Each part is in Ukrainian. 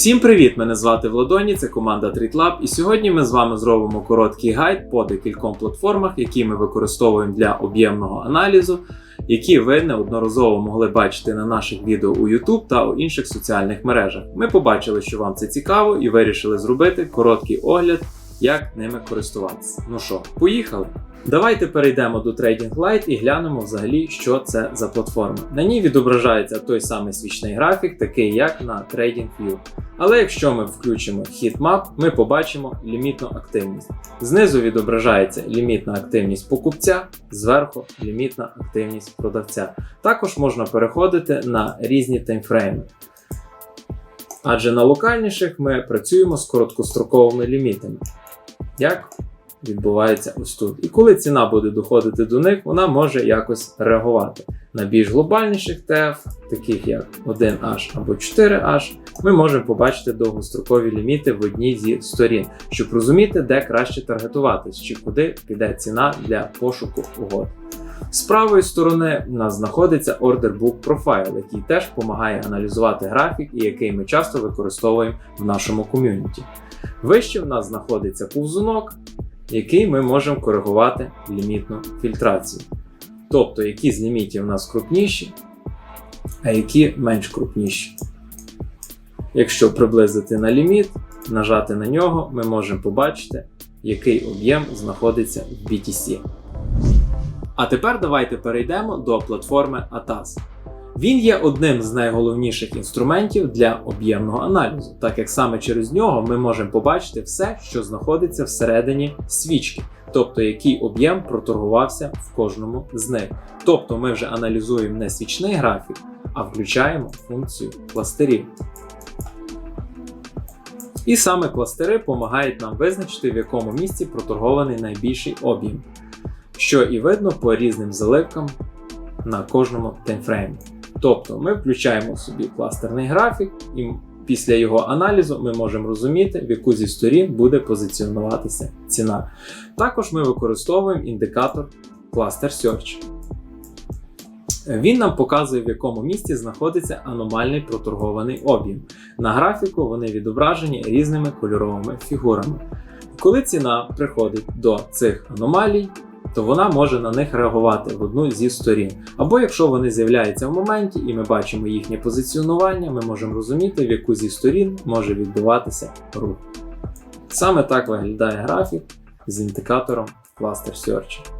Всім привіт! Мене звати Владоні, це команда TreatLab, і сьогодні ми з вами зробимо короткий гайд по декільком платформах, які ми використовуємо для об'ємного аналізу, які ви неодноразово могли бачити на наших відео у YouTube та у інших соціальних мережах. Ми побачили, що вам це цікаво, і вирішили зробити короткий огляд, як ними користуватися. Ну що, поїхали? Давайте перейдемо до Trading Light і глянемо взагалі, що це за платформа. На ній відображається той самий свічний графік, такий як на TradingView. Але якщо ми включимо Heatmap, ми побачимо лімітну активність. Знизу відображається лімітна активність покупця, зверху лімітна активність продавця. Також можна переходити на різні таймфрейми. Адже на локальніших ми працюємо з короткостроковими лімітами. Як відбувається ось тут. І коли ціна буде доходити до них, вона може якось реагувати. На більш глобальніших ТФ, таких як 1H або 4H, ми можемо побачити довгострокові ліміти в одній зі сторін, щоб розуміти, де краще таргетуватись, чи куди піде ціна для пошуку угод. З правої сторони у нас знаходиться Order Book Profile, який теж допомагає аналізувати графік і який ми часто використовуємо в нашому ком'юніті. Вище в нас знаходиться повзунок, який ми можемо коригувати лімітну фільтрацію. Тобто, які з лімітів у нас крупніші, а які менш крупніші. Якщо приблизити на ліміт, нажати на нього, ми можемо побачити, який об'єм знаходиться в BTC. А тепер давайте перейдемо до платформи ATAS. Він є одним з найголовніших інструментів для об'ємного аналізу, так як саме через нього ми можемо побачити все, що знаходиться всередині свічки, тобто який об'єм проторгувався в кожному з них. Тобто ми вже аналізуємо не свічний графік, а включаємо функцію кластерів. І саме кластери допомагають нам визначити, в якому місці проторгований найбільший об'єм, що і видно по різним заливкам на кожному таймфреймі. Тобто ми включаємо собі кластерний графік, і після його аналізу ми можемо розуміти, в яку зі сторін буде позиціонуватися ціна. Також ми використовуємо індикатор Cluster Search. Він нам показує, в якому місці знаходиться аномальний проторгований об'єм. На графіку вони відображені різними кольоровими фігурами. Коли ціна приходить до цих аномалій, то вона може на них реагувати в одну зі сторін. Або якщо вони з'являються в моменті і ми бачимо їхнє позиціонування, ми можемо розуміти, в яку зі сторін може відбуватися рух. Саме так виглядає графік з індикатором Cluster Search.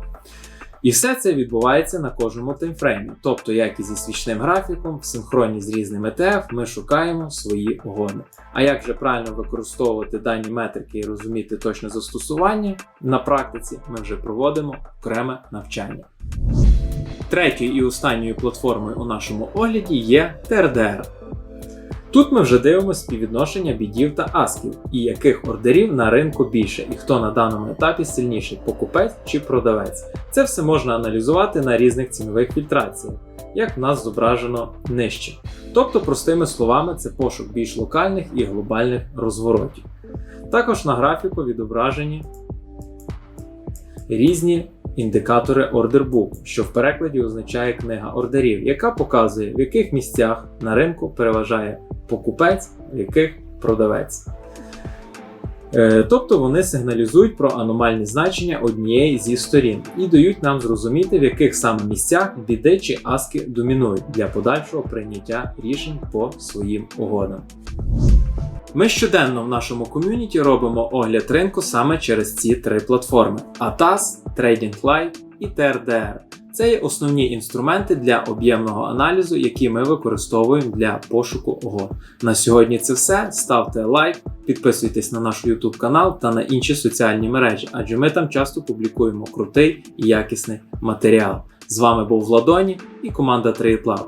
І все це відбувається на кожному таймфреймі. Тобто, як і зі свічним графіком, в синхроні з різним ETF ми шукаємо свої угоди. А як же правильно використовувати дані метрики і розуміти точне застосування на практиці, ми вже проводимо окреме навчання. Третьою і останньою платформою у нашому огляді є TRDR. Тут ми вже дивимося співвідношення бідів та асків, і яких ордерів на ринку більше, і хто на даному етапі сильніший покупець чи продавець. Це все можна аналізувати на різних цінових фільтраціях, як в нас зображено нижче. Тобто, простими словами, це пошук більш локальних і глобальних розворотів. Також на графіку відображені різні індикатори Book, що в перекладі означає книга ордерів, яка показує, в яких місцях на ринку переважає покупець, яких продавець. Е, Тобто вони сигналізують про аномальні значення однієї зі сторін і дають нам зрозуміти, в яких саме місцях біди чи аски домінують для подальшого прийняття рішень по своїм угодам. Ми щоденно в нашому ком'юніті робимо огляд ринку саме через ці три платформи: ATAS, Trading Light і TRDR. Це є основні інструменти для об'ємного аналізу, які ми використовуємо для пошуку ОГО. На сьогодні це все. Ставте лайк, підписуйтесь на наш YouTube канал та на інші соціальні мережі, адже ми там часто публікуємо крутий і якісний матеріал. З вами був Владоні і команда TradeLab.